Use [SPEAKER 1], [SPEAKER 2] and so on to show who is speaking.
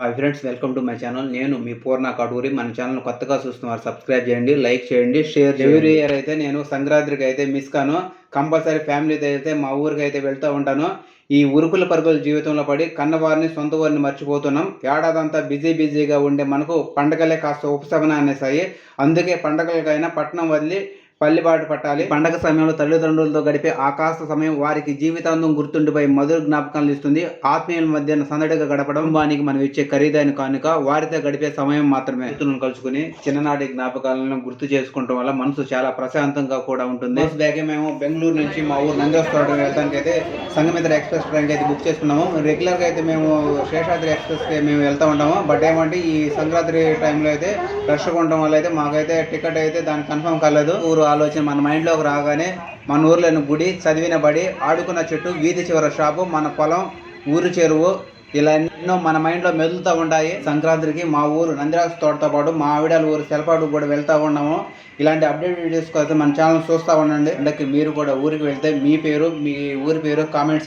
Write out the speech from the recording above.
[SPEAKER 1] Hi friends welcome to my channel నేను మీ పూర్ణ కటూరి మన ఛానల్ కొత్తగా చూస్తున్నారు సబ్స్క్రైబ్ చేయండి లైక్ చేయండి షేర్ ఎవ్రీ ఇయర్ అయితే నేను సంక్రాంతికి అయితే మిస్ కాను. కంపల్సరీ ఫ్యామిలీతో అయితే మా ఊరికి అయితే వెళ్తూ ఉంటాను. ఈ ఉరుకుల పరుగుల జీవితంలో పడి కన్నవారిని సొంత వారిని మర్చిపోతున్నాం. ఏడాదంతా బిజీ బిజీగా ఉండే మనకు పండగలే కాస్త ఉపశమనాన్ని ఇస్తాయి అందుకే పండగలకైనా పట్నం వదిలి పల్లిబాటు పట్టాలి. పండగ సమయంలో తల్లిదండ్రులతో గడిపే ఆ కాస్త సమయం వారికి జీవితాంతం గుర్తుండిపోయి మధుర జ్ఞాపకాలు ఇస్తుంది. ఆత్మీయుల మధ్య సందడిగా గడపడం వానికి మనం ఇచ్చే ఖరీదైన కానుక. వారితో గడిపే సమయం మాత్రమే. కలుసుకుని చిన్ననాటి జ్ఞాపకాలను గుర్తు చేసుకోవడం వల్ల మనసు చాలా ప్రశాంతంగా కూడా ఉంటుంది. బ్యాగే మేము బెంగళూరు నుంచి మా ఊరు నందేశ్వరం వెళ్ళడానికి అయితే సంగమిత్ర ఎక్స్ప్రెస్ ట్రైన్ అయితే బుక్ చేసుకున్నాము. రెగ్యులర్గా అయితే మేము శేషాద్రి ఎక్స్ప్రెస్కి మేము వెళ్తా ఉంటాము. బట్ ఏమంటే ఈ సంక్రాంతి టైంలో అయితే రష్గా ఉండడం వల్ల అయితే మాకైతే టికెట్ అయితే దానికి కన్ఫర్మ్ కాలేదు. ఊరు ఆలోచన మన మైండ్లోకి రాగానే మన ఊర్లోని గుడి చదివిన బడి ఆడుకున్న చెట్టు వీధి చివర షాపు మన పొలం ఊరు చెరువు ఇలా ఎన్నో మన మైండ్లో మెదులుతూ ఉంటాయి సంక్రాంతికి మా ఊరు నందిరాజు తోటతో పాటు మా ఆవిడల ఊరు సెలపాడు కూడా వెళ్తూ ఉన్నాము. ఇలాంటి అప్డేట్ వీడియోస్ కోసం మన ఛానల్ చూస్తూ ఉండండి. అందుకే మీరు కూడా ఊరికి వెళ్తే మీ పేరు మీ ఊరి పేరు కామెంట్స్